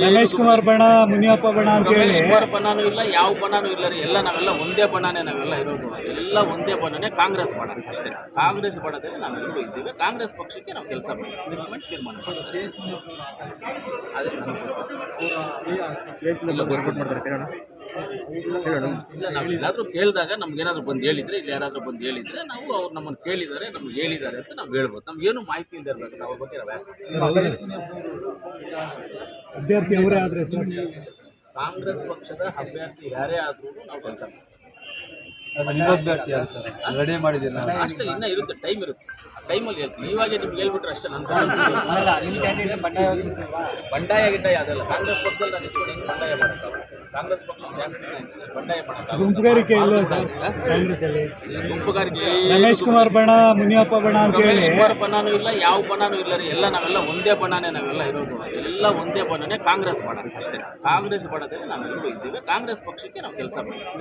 ರಮೇಶ್ ಕುಮಾರ್ ಬಣ್ಣ ಮುನಿಯಪ್ಪ ಬಣ್ಣ ಅಂತ ಹೇಳಿ. ಕುಮಾರ್ ಬಣ್ಣನೂ ಇಲ್ಲ ಯಾವ ಬಣ್ಣನೂ ಇಲ್ಲ ರೀ. ಎಲ್ಲ ನಾವೆಲ್ಲ ಒಂದೇ ಬಣ್ಣನೇ ನಾವೆಲ್ಲ ಇರೋದು. ಎಲ್ಲ ಒಂದೇ ಬಣ್ಣನೇ ಕಾಂಗ್ರೆಸ್ ಬಣ್ಣ ಅಷ್ಟೇ. ಕಾಂಗ್ರೆಸ್ ಬಣ್ಣದಲ್ಲಿ ನಾವೆಲ್ಲರೂ ಇದ್ದೀವಿ. ಕಾಂಗ್ರೆಸ್ ಪಕ್ಷಕ್ಕೆ ನಾವು ಕೆಲಸ ಮಾಡ್ತೀವಿ. ತೀರ್ಮಾನ ಇಲ್ಲ ನಾವು ಎಲ್ಲಾದ್ರೂ ಕೇಳಿದಾಗ ನಮ್ಗೆ ಏನಾದ್ರು ಬಂದು ಹೇಳಿದ್ರೆ ಇಲ್ಲಿ ಯಾರಾದರೂ ಬಂದು ಹೇಳಿದ್ರೆ ನಾವು ಅವ್ರು ನಮ್ಮನ್ನು ಕೇಳಿದ್ದಾರೆ ನಮ್ಗೆ ಹೇಳಿದ್ದಾರೆ ಅಂತ ನಾವು ಹೇಳ್ಬೋದು. ಏನು ಮಾಹಿತಿ ಇಲ್ಲದೆ ಇರಬೇಕು ನಾವು ಅವ್ರ ಬಗ್ಗೆ ನಾವು ಯಾಕೆ ಅಭ್ಯರ್ಥಿ ಅವರೇ ಆದ್ರೆ ಸರ್ ಕಾಂಗ್ರೆಸ್ ಪಕ್ಷದ ಅಭ್ಯರ್ಥಿ ಯಾರೇ ಆದ್ರೂ ನಾವು ಕೆಲಸ ನಿಮ್ಮ ಅಭ್ಯರ್ಥಿ ಯಾರು ಸರ್? ರೆಡಿ ಮಾಡಿದ್ದೀನಿ ನಾನು. ಅಷ್ಟೇ ಇನ್ನೂ ಇರುತ್ತೆ ಟೈಮ್ ಇರುತ್ತೆ. ಆ ಟೈಮಲ್ಲಿ ಹೇಳ್ತೀನಿ. ಇವಾಗೆ ನಿಮ್ಗೆ ಹೇಳ್ಬಿಟ್ರೆ ಅಷ್ಟೇ ನನ್ನ ಬಂಡಾಯ ಗಿಡ್ಡಾಯ ಯಾವ್ದಲ್ಲ ಕಾಂಗ್ರೆಸ್ ಪಕ್ಷದಲ್ಲಿ ನಾನು ಇಟ್ಕೊಂಡು ಹೆಂಗೆ ಬಂಡಾಯ ಮಾಡೋಕ್ಕಾಗುತ್ತೆ ಕಾಂಗ್ರೆಸ್ ಪಕ್ಷ ಶಾಸನ ಬಂಡಾಯ ಮಾಡೋಕ್ಕಾಗುತ್ತೆ ಗುಂಪುಗಾರಿಕೆ ಇಲ್ವಾ ಸರ್. ಕಾಂಗ್ರೆಸ್ ಅಲ್ಲಿ ಗುಂಪುಗಾರಿಕೆ ರಮೇಶ್ ಕುಮಾರ್ ಬಣ ಮುನಿಯಪ್ಪ ಬಣ ಅಂತ ಹೇಳಿ. ರಮೇಶ್ ಕುಮಾರ್ ಬಣ್ಣನೂ ಇಲ್ಲ ಯಾವ ಬಣ್ಣನೂ ಇಲ್ಲ ರೀ. ಎಲ್ಲ ನಾವೆಲ್ಲ ಒಂದೇ ಬಣ್ಣನೇ ನಾವೆಲ್ಲ ಇರೋದು. ಎಲ್ಲ ಒಂದೇ ಬಣ್ಣನೇ ಕಾಂಗ್ರೆಸ್ ಬಣ ಅಷ್ಟೇ. ಕಾಂಗ್ರೆಸ್ ಬಣದಲ್ಲಿ ನಾವೆಲ್ಲರೂ ಇದ್ದೀವಿ. ಕಾಂಗ್ರೆಸ್ ಪಕ್ಷಕ್ಕೆ ನಾವು ಕೆಲಸ ಮಾಡ್ತೀವಿ